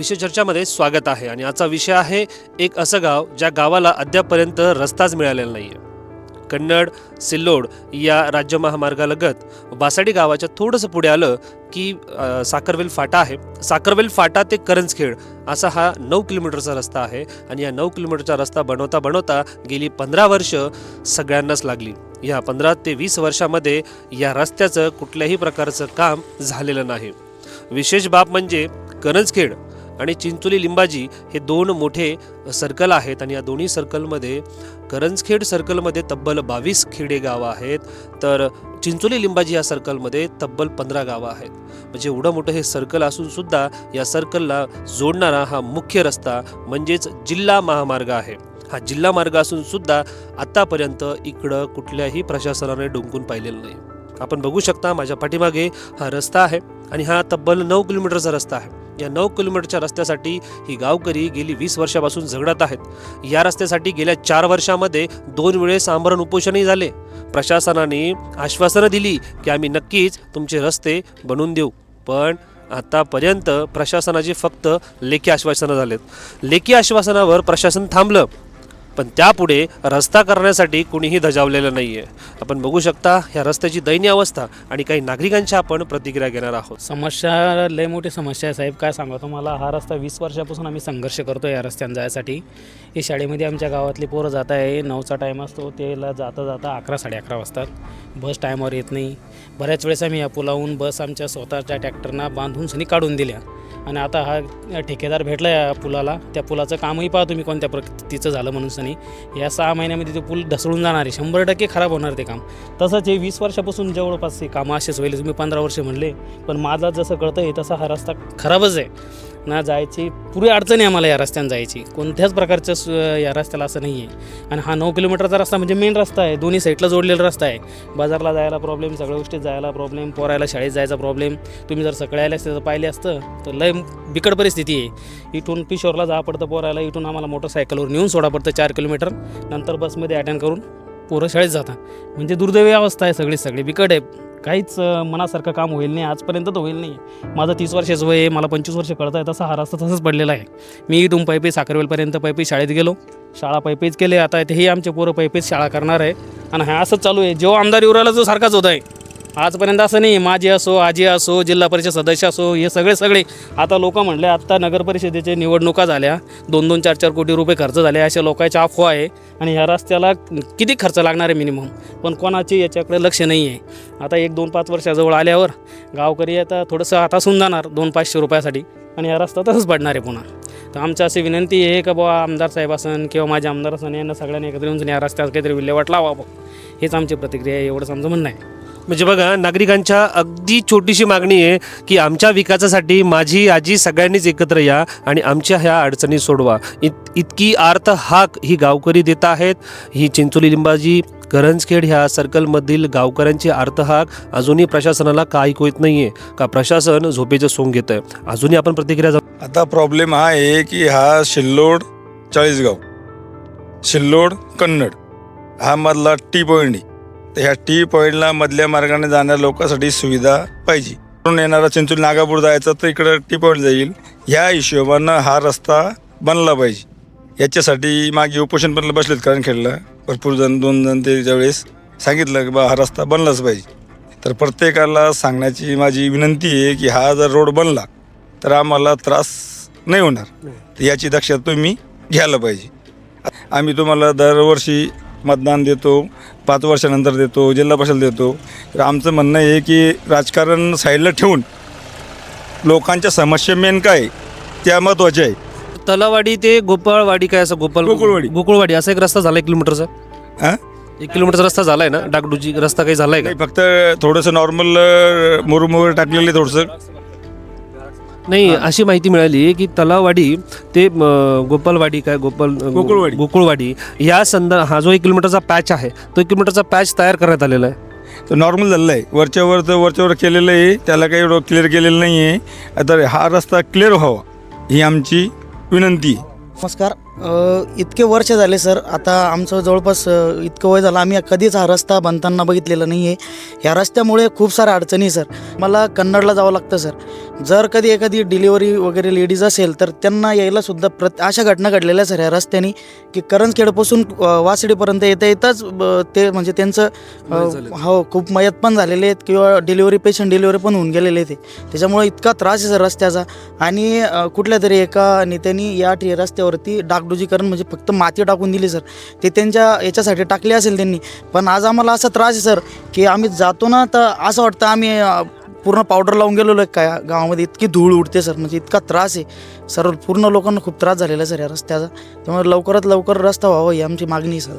विशेष चर्चामध्ये स्वागत आहे आणि आजचा विषय आहे एक असं गाव ज्या गावाला अद्यापपर्यंत रस्ताच मिळालेला नाही आहे कन्नड सिल्लोड या राज्य महामार्गालगत बासाडी गावाच्या थोडंसं पुढे आलं की साखरवेल फाटा आहे. साखरवेल फाटा ते करंजखेड असा हा नऊ किलोमीटरचा रस्ता आहे आणि या नऊ किलोमीटरचा रस्ता बनवता बनवता गेली पंधरा वर्ष सगळ्यांनाच लागली. या पंधरा ते वीस वर्षामध्ये या रस्त्याचं कुठल्याही प्रकारचं काम झालेलं नाही. विशेष बाब म्हणजे करंजखेड आणि चिंचोली लिंबाजी हे दोन मोठे सर्कल आहेत आणि या दोन्ही सर्कलमध्ये करंजखेड सर्कलमध्ये तब्बल बावीस खेडे गावं आहेत. तर चिंचोली लिंबाजी या सर्कलमध्ये तब्बल पंधरा गावं आहेत. म्हणजे एवढं मोठं हे सर्कल असूनसुद्धा या सर्कलला जोडणारा हा मुख्य रस्ता म्हणजेच जिल्हा महामार्ग आहे. हा जिल्हा मार्ग असून सुद्धा आत्तापर्यंत इकडं कुठल्याही प्रशासनाने डुंकून पाहिलेलं नाही. आपण बघू शकता माझ्या पाठीमागे हा रस्ता आहे आणि हा तब्बल नऊ किलोमीटरचा रस्ता आहे. या नऊ किलोमीटरच्या रस्त्यासाठी ही गावकरी गेली वीस वर्षापासून झगडत आहेत. या रस्त्यासाठी गेल्या चार वर्षामध्ये दोन वेळेस आमरण उपोषणही झाले. प्रशासनाने आश्वासनं दिली की आम्ही नक्कीच तुमचे रस्ते बनवून देऊ. पण आतापर्यंत प्रशासनाची फक्त लेखी आश्वासनं झालेत. लेखी आश्वासनावर प्रशासन थांबलं. पण त्यापुढे रस्ता करण्यासाठी कुणीही धजावलेलं नाही आहे आपण बघू शकता ह्या रस्त्याची दयनीय अवस्था आणि काही नागरिकांच्या आपण प्रतिक्रिया घेणार आहोत. समस्या लय मोठी समस्या आहे. साहेब काय सांगा? तुम्हाला हा रस्ता वीस वर्षापासून आम्ही संघर्ष करतो या रस्त्यानं जायसाठी. ही शाळेमध्ये आमच्या गावातली पोरं जात आहे. नऊचा टाईम असतो. त्याला जाता जाता अकरा साडे अकरा वाजतात. बस टायमावर येत नाही. बऱ्याच वेळेस आम्ही या पुलाहून बस आमच्या स्वतःच्या ट्रॅक्टरना बांधून सनी काढून दिल्या. आणि आता हा ठेकेदार भेटला या पुलाला त्या पुलाचं कामही पाहा तुम्ही कोणत्या प्रतीचं झालं म्हणून. सनी या सहा महिन्यामध्ये ते पूल ढसळून जाणार आहे. शंभर टक्के खराब होणार ते काम. तसंच हे वीस वर्षापासून जवळपास हे कामं असेच होईल तुम्ही पंधरा वर्ष म्हणले. पण माझा जसं कळतं आहे तसा हा रस्ता खराबच आहे. ना जायची पुरी अडचण आहे आम्हाला या रस्त्यानं जायची. कोणत्याच प्रकारचं सु या रस्त्याला असं नाही आहे आणि हा नऊ किलोमीटरचा रस्ता म्हणजे मेन रस्ता आहे. दोन्ही साईडला जोडलेला रस्ता आहे. बाजारला जायला प्रॉब्लेम सगळ्या गोष्टीत जायला प्रॉब्लेम पोरायला शाळेत जायचा प्रॉब्लेम तुम्ही जर सकाळी आले असते तर पाहिले असतं तर लय बिकट परिस्थिती आहे. इथून पिशोरला जा पडतं पोरायला इथून आम्हाला मोटरसायकलवर नेऊन सोडा पडतं चार किलोमीटर. नंतर बसमध्ये अटेंड करून पोरं शाळेत जातात. म्हणजे दुर्दैवी अवस्था आहे सगळी सगळी बिकट आहे. काहीच मनासारखं काम होईल नाही आजपर्यंत तर होईल नाही. माझं तीस वर्षाचं वय आहे मला पंचवीस वर्ष कळत आहे तसा हा रस्ता तसंच पडलेला आहे. मी इथून पैपी साखरवेलपर्यंत पैपी शाळेत गेलो. शाळा पैपीच केले आता तेही आमचे पोरं पैपीच शाळा करणार आहे. आणि हा असंच चालू आहे. जेव्हा आमदार उराला जो सारखाच होत आहे. आजपर्यंत असं नाही माझी असो आजी असो जिल्हा परिषद सदस्य असो हे सगळे सगळे. आता लोक म्हणले आत्ता नगरपरिषदेचे निवडणुका झाल्या. दोन दोन चार चार कोटी रुपये खर्च झाले. अशा लोकांच्या अफवा आहे आणि ह्या रस्त्याला किती खर्च लागणार आहे मिनिमम पण कोणाची याच्याकडे लक्ष नाही आहे. आता एक दोन पाच वर्षाजवळ आल्यावर गावकरी आता थोडंसं हातासून जाणार दोन पाचशे रुपयासाठी. आणि हा रस्ता तसंच पडणार आहे पुन्हा. तर आमची अशी विनंती आहे का बुवा आमदार साहेब असन किंवा माझे आमदार असन यांना सगळ्यांनी एकत्र येऊन या रस्त्यात काहीतरी विल्हेवाट लावावं. हेच आमची प्रतिक्रिया आहे एवढंच आमचं म्हणणं आहे. म्हणजे बघा नागरिकांच्या अगदी छोटीशी मागणी आहे की आमच्या विकासासाठी माझी आजी सगळ्यांनीच एकत्र या आणि आमच्या ह्या अडचणी सोडवा. इत इतकी आर्थ हाक ही गावकरी देत आहेत. ही चिंचोली लिंबाजी करंजखेड ह्या सर्कलमधील गावकऱ्यांची आर्तहाक अजूनही प्रशासनाला का ऐकू येत नाही आहे का प्रशासन झोपेचं सोंग घेतं आहे अजूनही आपण प्रतिक्रिया जाऊ. आता प्रॉब्लेम हा आहे की हा शिल्लोड चाळीसगाव शिल्लोड कन्नड हा मधला टी पॉईंट तर ह्या टी पॉईंटला मधल्या मार्गाने जाणाऱ्या लोकांसाठी सुविधा पाहिजे. म्हणून येणारा चिंचोली नागापूर जायचं तर इकडं टी पॉईंट जाईल. ह्या हिशोबानं हा रस्ता बनला पाहिजे. याच्यासाठी मागे उपोषण पण बसलेत कारण खेळला. भरपूर जण दोन जण ते ज्यावेळेस सांगितलं की बा हा रस्ता बनलाच पाहिजे. तर प्रत्येकाला सांगण्याची माझी विनंती आहे की हा जर रोड बनला तर आम्हाला त्रास नाही होणार. तर याची दक्षता तुम्ही घ्यायला पाहिजे. आम्ही तुम्हाला दरवर्षी मतदान देतो पाच वर्षानंतर देतो जिल्हा परिषद देतो. तर आमचं म्हणणं आहे की राजकारण साईडला ठेवून लोकांच्या समस्या मेन काय त्या महत्त्वाच्या आहे तलावाडी ते गोपाळवाडी काय असं? गोपाळ गोकुळवाडी. गोकुळवाडी असा एक रस्ता झाला एक किलोमीटरचा हां? एक किलोमीटरचा रस्ता झालाय ना डागडुजी रस्ता काही झालाय का? नाही फक्त थोडंसं नॉर्मल मुरुम वगैरे टाकलेलं आहे थोडंसं. नाही अशी माहिती मिळाली की तलावाडी ते म, गोपालवाडी काय गोपाल गोकुळवाडी. गोकुळवाडी या संदर्भ हा जो एक किलोमीटरचा पॅच आहे तो एक किलोमीटरचा पॅच तयार करण्यात आलेला आहे. तर नॉर्मल झालेलं आहे. वरच्यावर तर वरच्यावर केलेलं आहे त्याला काही एवढं क्लिअर केलेलं नाही आहे तर हा रस्ता क्लिअर व्हावा ही आमची विनंती आहे. नमस्कार. इतके वर्ष झाले सर. आता आमचं जवळपास इतकं वय झालं आम्ही कधीच हा रस्ता बनताना बघितलेला नाही आहे ह्या रस्त्यामुळे खूप साऱ्या अडचणी सर. मला कन्नडला जावं लागतं सर. जर कधी एखादी डिलिव्हरी वगैरे लेडीज असेल तर त्यांना यायला सुद्धा प्रत अशा घटना घडलेल्या सर ह्या रस्त्याने की करंजखेडपासून वासडीपर्यंत येता येताच ते म्हणजे त्यांचं. हो खूप मयत पण झालेले आहेत किंवा डिलिव्हरी पेशंट डिलिव्हरी पण होऊन गेलेले आहेत. ते त्याच्यामुळे इतका त्रास आहे सर रस्त्याचा. आणि कुठल्या तरी एका नेत्याने या रस्त्यावरती डागडुजीकरण म्हणजे फक्त माती टाकून दिली सर. ते त्यांच्या याच्यासाठी टाकले असेल त्यांनी. पण आज आम्हाला असा त्रास आहे सर की आम्ही जातो ना तर असं वाटतं आम्ही पूर्ण पावडर लावून गेलेलो आहे. काय गावामध्ये इतकी धूळ उडते सर. म्हणजे इतका त्रास आहे. सर पूर्ण लोकांना खूप त्रास झालेला आहे सर या रस्त्याचा. त्यामुळे लवकरात लवकर रस्ता व्हावा ही आमची मागणी आहे सर.